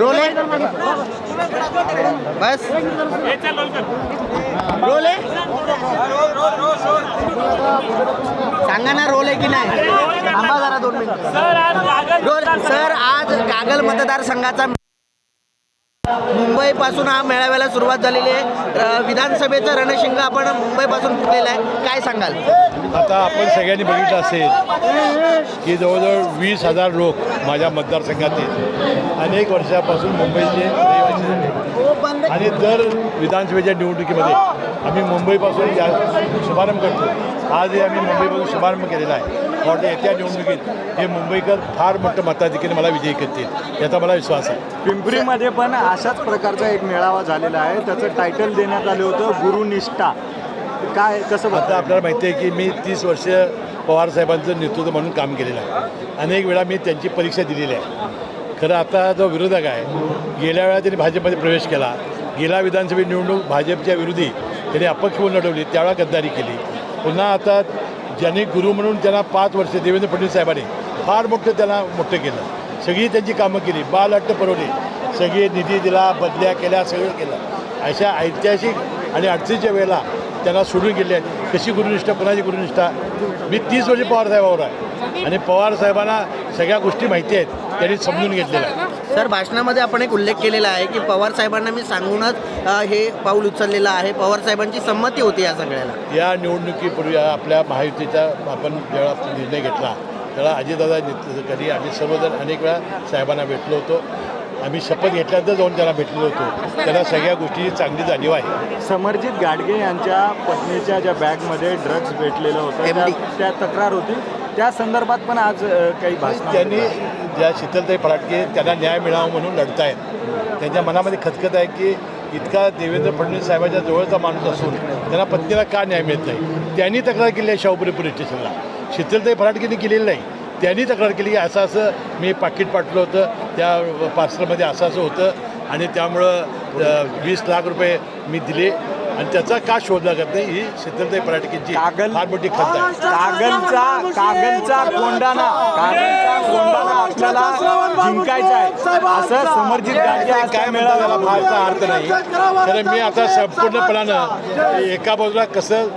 रोले? बस. रोले? सांगा ना रोल की नाही? थांबा जरा दोन मिनिटं. सर आज कागल मतदारसंघाचा मुंबईपासून हा मेळाव्याला सुरुवात झालेली आहे. विधानसभेचा विधानसभेचं रणशिंग आपण मुंबईपासून फुटलेला आहे. काय सांगाल? आता आपण सगळ्यांनी बघितलं असेल की जवळजवळ वीस हजार लोक माझ्या मतदारसंघातील अनेक वर्षापासून मुंबईचे आणि दर विधानसभेच्या निवडणुकीमध्ये आम्ही मुंबईपासून शुभारंभ करतो आजही आम्ही मुंबईपासून शुभारंभ केलेला आहे. वाटतं येत्या निवडणुकीत हे मुंबईकर फार मोठं मताधिक्याने मला विजयी करतील याचा मला विश्वास आहे. पिंपरीमध्ये पण अशाच प्रकारचा एक मेळावा झालेला आहे. त्याचं टायटल देण्यात आलं होतं गुरुनिष्ठा काय कसं आता आपल्याला माहिती आहे की मी तीस वर्ष पवारसाहेबांचं नेतृत्व म्हणून काम केलेलं आहे. अनेक वेळा मी त्यांची परीक्षा दिलेली आहे. खरं आता जो विरोधक आहे गेल्या वेळा त्यांनी भाजपमध्ये प्रवेश केला. गेल्या विधानसभा निवडणूक भाजपच्या विरोधी त्यांनी अपक्ष होऊन लढवली त्यावेळा गद्दारी केली. पुन्हा आता ज्यांनी गुरु म्हणून त्यांना पाच वर्ष देवेंद्र फडणवीस साहेबांनी फार मोठं त्यांना मोठं केलं. सगळी त्यांची कामं केली. बाल अट्ट पुरवली सगळे निधी दिला बदल्या केल्या सगळं केलं. अशा ऐतिहासिक आणि अडचणीच्या वेळेला त्यांना सोडून गेले. आहेत कशी गुरुनिष्ठा कोणाची गुरुनिष्ठा? मी तीस वर्ष पवारसाहेबावर आहे. आणि पवारसाहेबांना सगळ्या गोष्टी माहिती आहेत. त्यांनी समजून घेतलेल्या आहे. सर भाषणामध्ये आपण एक उल्लेख केलेला आहे की पवार साहेबांना मी सांगूनच अ, हे पाऊल उचललेलं आहे. पवार साहेबांची संमती होती या सगळ्याला. या निवडणुकीपूर्वी आपल्या महायुतीचा आपण जेव्हा निर्णय घेतला त्याला अजितदादा नेतृत्वाखाली आम्ही सर्वजण अनेक वेळा साहेबांना भेटलो होतो. आम्ही शपथ घेतल्यानंतर जाऊन त्यांना भेटलेलो होतो. त्याला सगळ्या गोष्टीची चांगली जाणीव आहे. समरजित गाडगे यांच्या पत्नीच्या ज्या बॅगमध्ये ड्रग्ज भेटलेलं होतं त्या- MD. त्या तक्रार होती? त्या संदर्भात पण आज काही भाषण त्यांनी ज्या शीतलताई फराटके त्यांना न्याय मिळावा म्हणून लढतायत. त्यांच्या मनामध्ये खतखत आहे की इतका देवेंद्र फडणवीस साहेबांच्या जवळचा माणूस असून त्यांना पत्नीला का न्याय मिळत नाही? त्यांनी तक्रार केली आहे शाहूपुरी पोलीस स्टेशनला. शीतलताई फडकेंनी केलेली नाही. त्यांनी तक्रार केली की असं असं मी पाकिट पाठवलं होतं त्या पार्सलमध्ये असं असं होतं आणि त्यामुळं वीस लाख रुपये मी दिले. आणि त्याचा का शोध लागत नाही? ही शीतलताई फडकेंची कागल- फार मोठी खंत आहे. कागलचा कागलचा कोंडाणा कागलचा कोंडाणा आपल्याला जिंकायचा आहे. असं समरजित गाडगे आज काय म्हणतात त्याला फारसा अर्थ नाही. कारण मी आता संपूर्णपणानं एका बाजूला कसं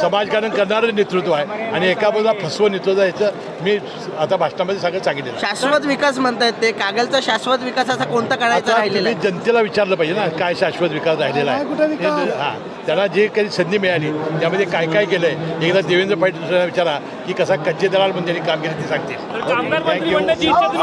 समाजकारण करणारं नेतृत्व आहे आणि एका बाजूला फसवं नेतृत्व आहे याचं मी आता भाषणामध्ये सगळं सांगितलेलं आहे. शाश्वत विकास म्हणतायत ते. कागलचा शाश्वत विकास असा कोणता करायचा राहिलेला जनतेला विचारलं पाहिजे ना काय शाश्वत विकास राहिलेला आहे? हां. त्याला जे काही संधी मिळाली त्यामध्ये काय काय केलं आहे एकदा देवेंद्र फडणवीस विचारा की कसा कच्चे दलाल म्हणून त्यांनी काम केलं ते सांगतील.